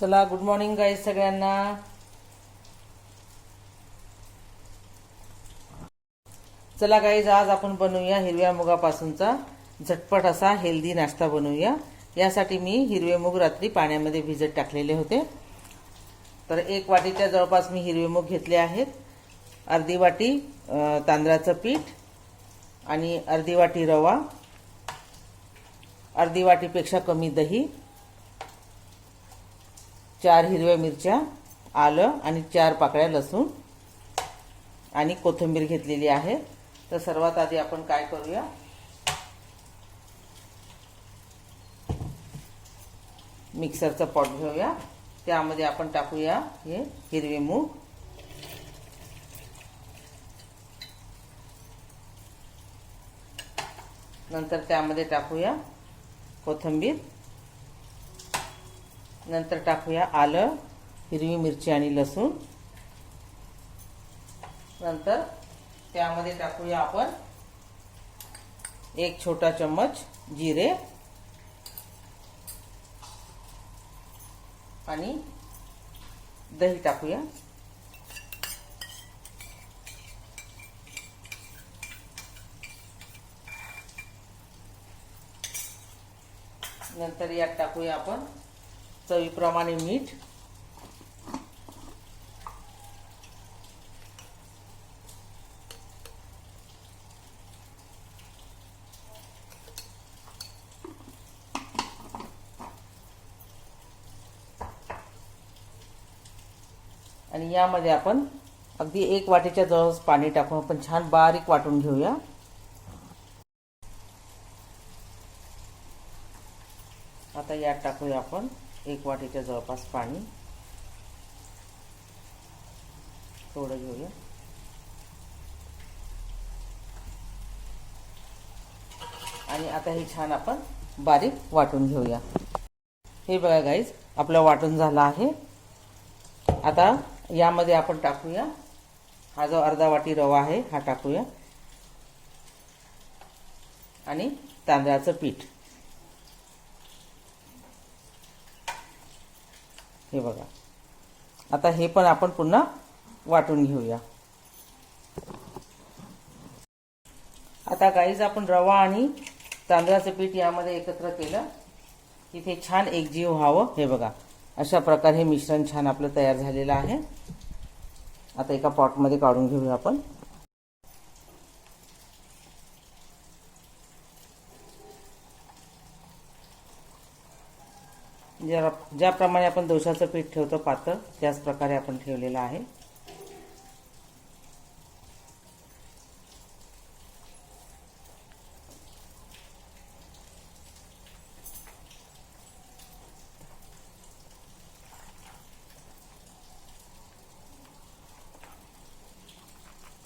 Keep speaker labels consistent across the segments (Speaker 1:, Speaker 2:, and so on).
Speaker 1: चला good morning guys सगळ्यांना. चला गाईज आज आपण बनवूया हिरव्या मुगापासूनचा झटपट असा हेल्दी नाश्ता बनवूया. यासाठी मी हिरवे मूग रात्री पाण्यामध्ये भिजत टाकलेले होते. तर एक वाटीच्या जवळपास मी हिरवे मूग घेतले आहेत. अर्धी वाटी तांदळाचं पीठ आणि अर्धी वाटी रवा. अर्धी वाटीपेक्षा कमी दही. चार हिरव्या मिरच्या आलं आणि चार पाकळ्या लसूण आणि कोथिंबीर घेतलेली आहे. तर सर्वात आधी आपण काय करूया? मिक्सरचं पॉट घेऊया. त्यामध्ये आपण टाकूया हे हिरवे मूग. नंतर त्यामध्ये टाकूया कोथिंबीर. नंतर टाकूया आलं हिरवी मिरची आणि लसूण. नंतर त्यामध्ये टाकूया आपण एक छोटा चम्मच जिरे आणि दही टाकूया. नंतर यात टाकूया आपण चवीप्रमाणे मीठ. आणि यामध्ये आपण अगदी एक वाटीच्या जवळच पाणी टाकून आपण छान बारीक वाटून घेऊया. आता यात टाकूया आपण. एक वाटीच्या जवळपास पाणी. थोडं घेऊया. आणि आता हे छान आपण बारीक वाटून घेऊया. हे बघा गाईज आपलं वाटून झालं आहे. आता यामध्ये आपण टाकूया. हा जो अर्धा वाटी रवा आहे हा टाकूया. आणि तांदळाचं पीठ. हे बघा. आता हे पण आपण पुन्हा वाटून घेऊया. आता गाईज आपण रवा आणि तांदळाचं पीठ यामध्ये एकत्र केलं. की ते छान एकजीव व्हावं. हे बघा. अशा प्रकारे हे मिश्रण छान आपलं तयार झालेलं आहे. आता एका पॉटमध्ये काढून घेऊया आपण. ज्या ज्याप्रमाणे आपण दोशाचं पीठ ठेवतो पातळ त्याच प्रकारे आपण ठेवलेलं आहे.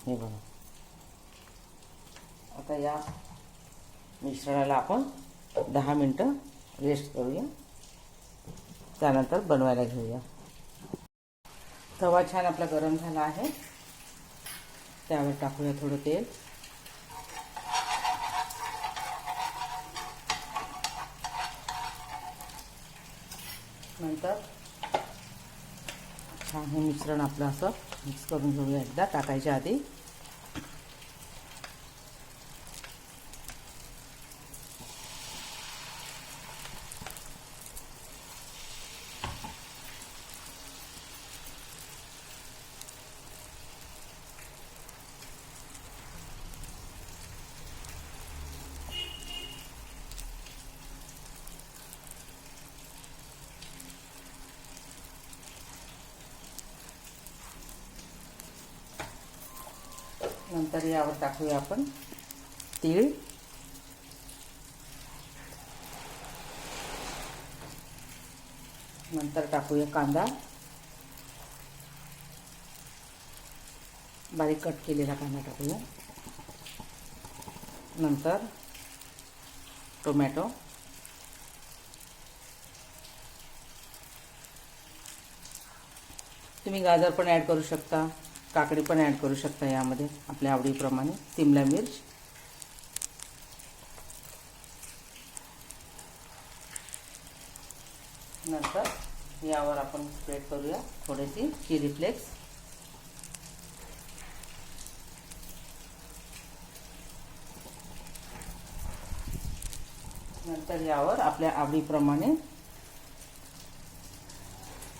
Speaker 1: हे बघा. आता या मिश्रणाला आपण दहा मिनटं रेस्ट करूया. त्यानंतर बनवायला घेऊया. तवा छान आपला गरम झाला आहे. त्यावर टाकूया थोडं तेल. नंतर छान हे मिश्रण आपलं असं मिक्स करून घेऊया एकदा टाकायच्या आधी. नंतर यावर टाकूया आपण. तीळ. नंतर टाकूया कांदा. बारीक कट केलेला कांदा टाकूया. नंतर टोमॅटो. तुम्ही गाजर पण ॲड करू शकता. काकडी पण ॲड करू शकता यामध्ये आपल्या आवडीप्रमाणे. सिमला मिर्च. नंतर यावर आपण स्प्रेड करूया थोडीशी चिली फ्लेक्स नंतर यावर आपल्या आवडीप्रमाणे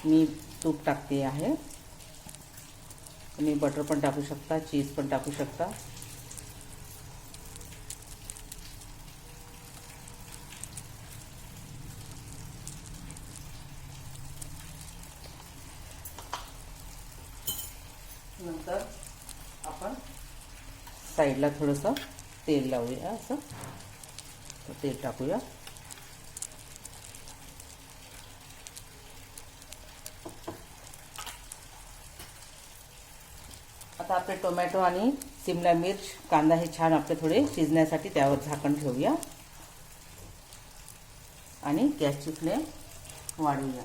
Speaker 1: मी तूप टाकते आहे. तुम्ही बटर पण टाकू शकता चीज पण टाकू शकता. नंतर आपण साईडला थोडंसं तेल लावूया असं. तेल टाकूया. टोमॅटो आणि सिमला मिर्च कांदा हे छान आपले थोडे शिजण्यासाठी त्यावर झाकण ठेवूया. आणि गॅसची फ्लेम वाढवूया.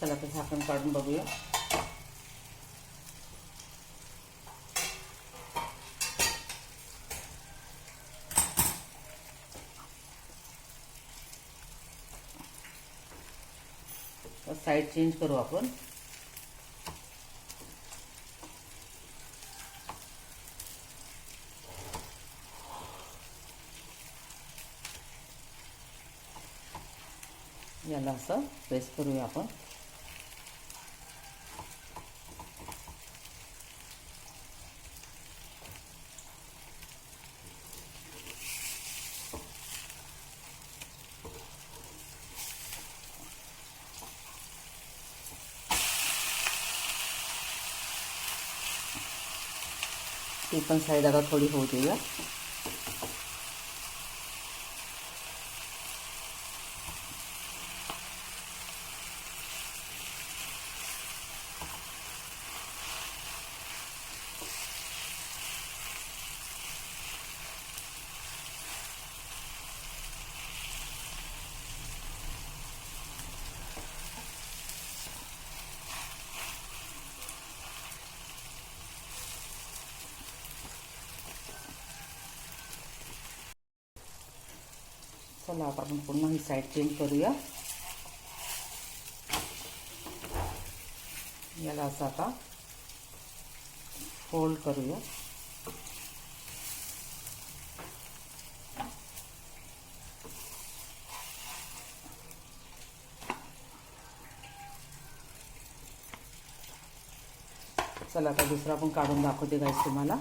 Speaker 1: चला तर झाकण काढून बघूया. साईड चेंज करू आपण. याला असं प्रेस करूया आपण. ती पण साईड आता थोडी होऊ देऊया. चला आता आपण पुन्हा ही साईड चेंज करूया. याला असं आता फोल्ड करूया. चला आता दुसरा पण काढून दाखवते गाईस तुम्हाला.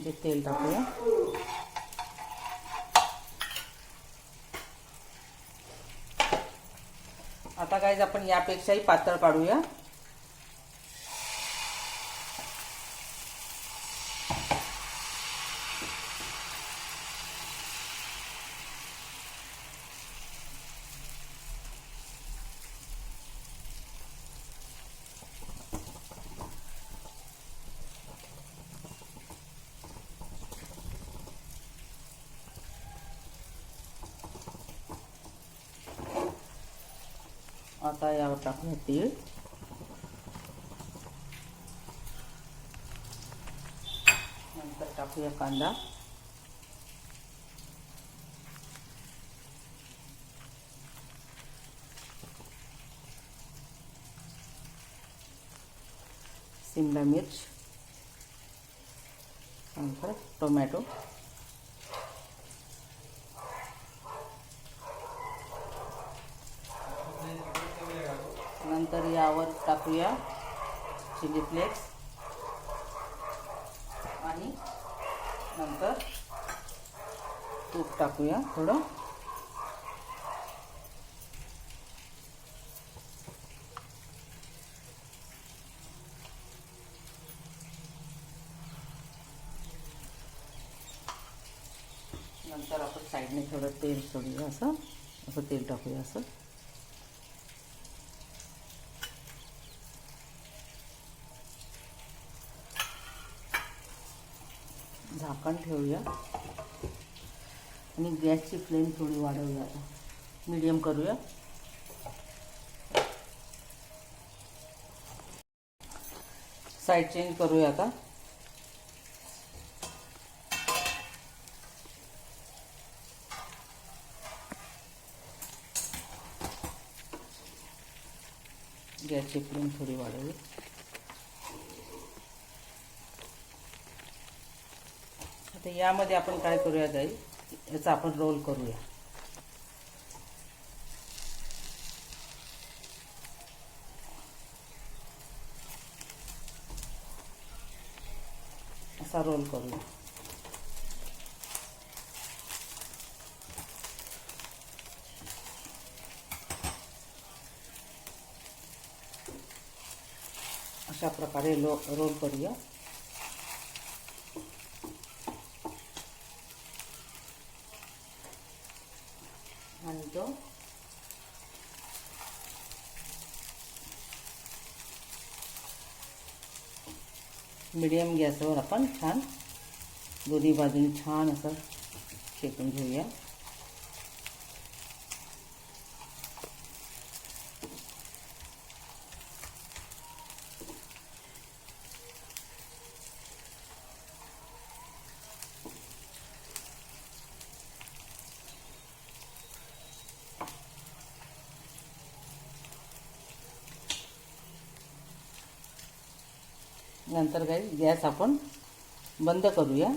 Speaker 1: म्हणजे तेल टाकूया. आता काय आपण यापेक्षाही पातळ काढूया आता यावर टाकूया तीळ नंतर टाकूया कांदा। शिमला मिर्च नंतर टोमॅटो। नंतर यावर टाकूया चिली फ्लेक्स. आणि नंतर तूप टाकूया थोडं. नंतर आपण साईडने थोडं तेल सोडूया असं. असं तेल टाकूया असं. झाकण ठेवूया. आणि गॅसची फ्लेम थोडी वाढवूया आता. मीडियम करूया. साईड चेंज करूया आता. गॅसची फ्लेम थोडी वाढवूया. आता यामध्ये आपण काय करूया गाई याचा आपण रोल करूया. असा रोल करूया. अशा प्रकारे लो रोल करूया. आणि तो मीडियम गॅसवर आपण छान दोन्ही बाजूने छान असं शेकून घेऊया. नंतर काही गॅस आपण बंद करूया.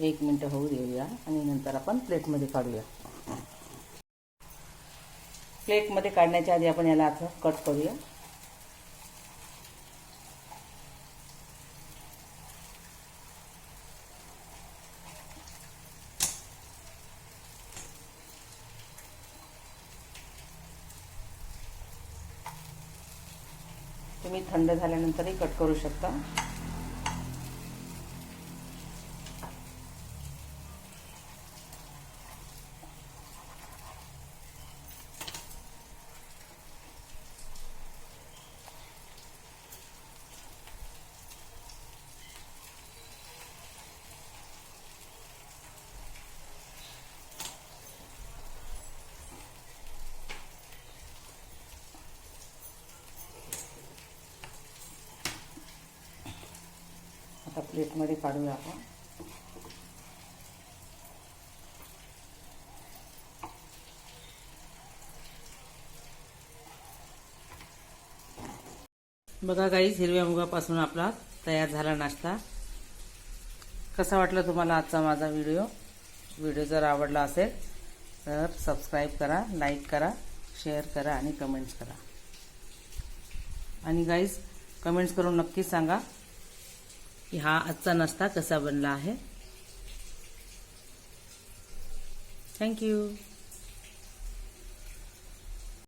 Speaker 1: एक मिनटं होऊ देऊया आणि नंतर आपण प्लेटमध्ये काढूया. प्लेटमध्ये काढण्याच्या आधी आपण याला असं कट करूया. तुम्ही थंड झाल्यानंतरही कट करू शकता आता प्लेटमध्ये काढूया आपण. बघा गाईज हिरव्या मुगापासून आपला तयार झाला नाश्ता. कसा वाटला तुम्हाला आजचा माझा व्हिडिओ व्हिडिओ जर आवडला असेल तर सबस्क्राईब करा लाईक करा शेअर करा आणि कमेंट्स करा. आणि गाईज कमेंट्स करून नक्की सांगा की हा आजचा नाश्ता कसा बनला आहे? थँक्यू